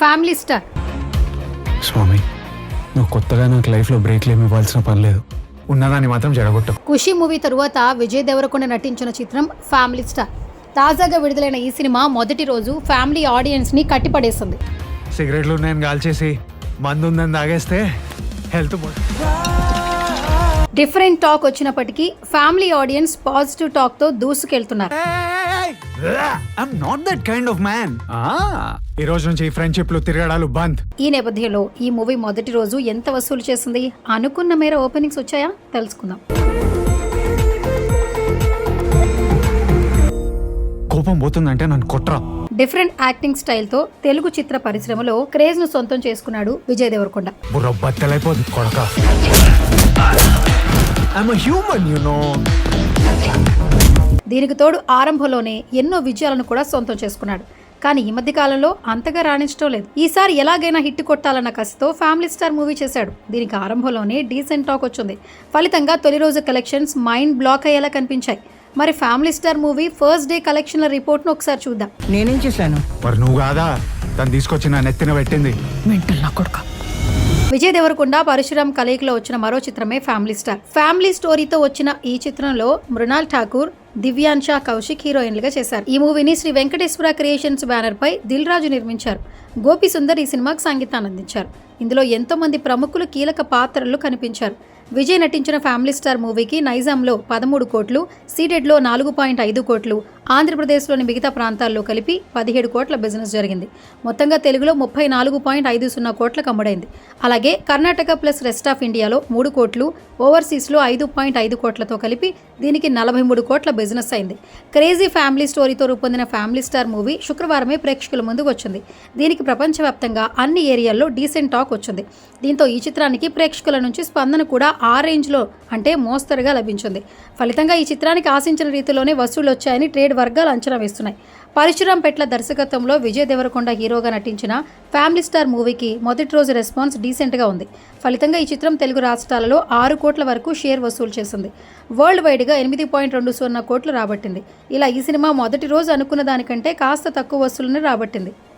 Family star. స్వామి నువ్వు కొత్తగా నాకు లైఫ్లో బ్రేక్లు ఏమి ఇవ్వాల్సిన పని లేదు. ఉన్నదాన్ని మాత్రం జడగొట్టకు. ఖుషి మూవీ తరువాత విజయ్ దేవరకొండ నటించిన చిత్రం ఫ్యామిలీ స్టార్. తాజాగా విడుదలైన ఈ సినిమా మొదటి రోజు ఫ్యామిలీ ఆడియన్స్ని కట్టిపడేసింది. సిగరెట్లు నేను కాల్చేసి మందు ఉందని తాగేస్తే హెల్త్ డిఫరెంట్ టాక్ వచ్చినప్పటికీ ఫ్యామిలీ ఆడియన్స్ పాజిటివ్ టాక్తో దూసుకెళ్తున్నారు I'm not that kind of man ఈ రోజు నుంచి ఈ ఫ్రెండ్షిప్లు తిరగడాలు బంద్. ఈ నేపథ్యంలో ఈ మూవీ మొదటి రోజు ఎంత వసూలు చేసింది? అనుకున్న మేర ఓపెనింగ్స్ వచ్చాయా? తెలుసుకుందాం. కోపం పోతుందంటే నన్ను కొట్రా. డిఫరెంట్ యాక్టింగ్ స్టైల్తో తెలుగు చిత్ర పరిశ్రమలో క్రేజ్ను సొంతం చేసుకున్నాడు విజయ్ దేవరకొండ. బుర్ర బద్దలైపోదు కొడక. ఐఎమ్ హ్యూమన్ యు నో దీనికి తోడు ఆరంభంలోనే ఎన్నో విజయాలను కూడా సొంతం చేసుకున్నాడు. కానీ ఈ మధ్య కాలంలో అంతగా రాణించడం లేదు. ఈసారి ఎలాగైనా హిట్ కొట్టాలన్న కసితో ఫ్యామిలీ స్టార్ మూవీ చేశాడు. దీనికి ఆరంభంలోనే డీసెంట్ టాక్ వచ్చింది. ఫలితంగా తొలి రోజు కలెక్షన్స్ మైండ్ బ్లాక్ అయ్యేలా కనిపించాయి. మరి Family Star movie first day కలెక్షన్ల రిపోర్ట్ను ఒకసారి చూద్దాం. నేనేం చేశాను? మరి నువ్వు కాదా? తను తీసుకొచ్చి నా నెత్తిన పెట్టింది. మెంటల్ నా కొడుక. విజయ్ దేవరకొండ పరశురామ్ కలయికలో వచ్చిన మరో చిత్రమే ఫ్యామిలీ స్టార్ ఫ్యామిలీ స్టోరీతో వచ్చిన ఈ చిత్రంలో మృణాల్ ఠాకూర్ దివ్యాంశ కౌశిక్ హీరోయిన్లుగా చేశారు. ఈ మూవీని శ్రీ వెంకటేశ్వర క్రియేషన్స్ బ్యానర్ పై దిల్ రాజు నిర్మించారు. గోపి సుందర్ ఈ సినిమాకు సంగీతాన్ని అందించారు ఇందులో ఎంతో మంది ప్రముఖులు కీలక పాత్రలు కనిపించారు. విజయ్ నటించిన ఫ్యామిలీ స్టార్ మూవీకి నైజాంలో పదమూడు కోట్లు సీడెడ్లో నాలుగు పాయింట్ ఐదు కోట్లు ఆంధ్రప్రదేశ్లోని మిగతా ప్రాంతాల్లో కలిపి పదిహేడు కోట్ల బిజినెస్ జరిగింది. మొత్తంగా తెలుగులో ముప్పై నాలుగు పాయింట్ ఐదు సున్నా కోట్లకు అమ్ముడైంది. అలాగే కర్ణాటక ప్లస్ రెస్ట్ ఆఫ్ ఇండియాలో మూడు కోట్లు ఓవర్సీస్లో ఐదు పాయింట్ ఐదు కోట్లతో కలిపి దీనికి నలభై మూడు కోట్ల బిజినెస్ అయింది. క్రేజీ ఫ్యామిలీ స్టోరీతో రూపొందిన ఫ్యామిలీ స్టార్ మూవీ శుక్రవారమే ప్రేక్షకుల ముందుకు వచ్చింది. దీనికి ప్రపంచవ్యాప్తంగా అన్ని ఏరియాల్లో డీసెంట్ టాక్ వచ్చింది. దీంతో ఈ చిత్రానికి ప్రేక్షకుల నుంచి స్పందన కూడా ఆ రేంజ్లో అంటే మోస్తరుగా లభించింది. ఫలితంగా ఈ చిత్రానికి ఆశించిన రీతిలోనే వసూలు వచ్చాయని ట్రేడ్ వర్గాలు అంచనా వేస్తున్నాయి. పరశురాం పెట్ల దర్శకత్వంలో విజయ్ దేవరకొండ హీరోగా నటించిన ఫ్యామిలీ స్టార్ మూవీకి మొదటి రోజు రెస్పాన్స్ డీసెంట్గా ఉంది. ఫలితంగా ఈ చిత్రం తెలుగు రాష్ట్రాలలో ఆరు కోట్ల వరకు షేర్ వసూలు చేసింది. వరల్డ్ వైడ్గా ఎనిమిది పాయింట్ రెండు సున్నా కోట్లు రాబట్టింది. ఇలా ఈ సినిమా మొదటి రోజు అనుకున్న దానికంటే కాస్త తక్కువ వసూలుని రాబట్టింది.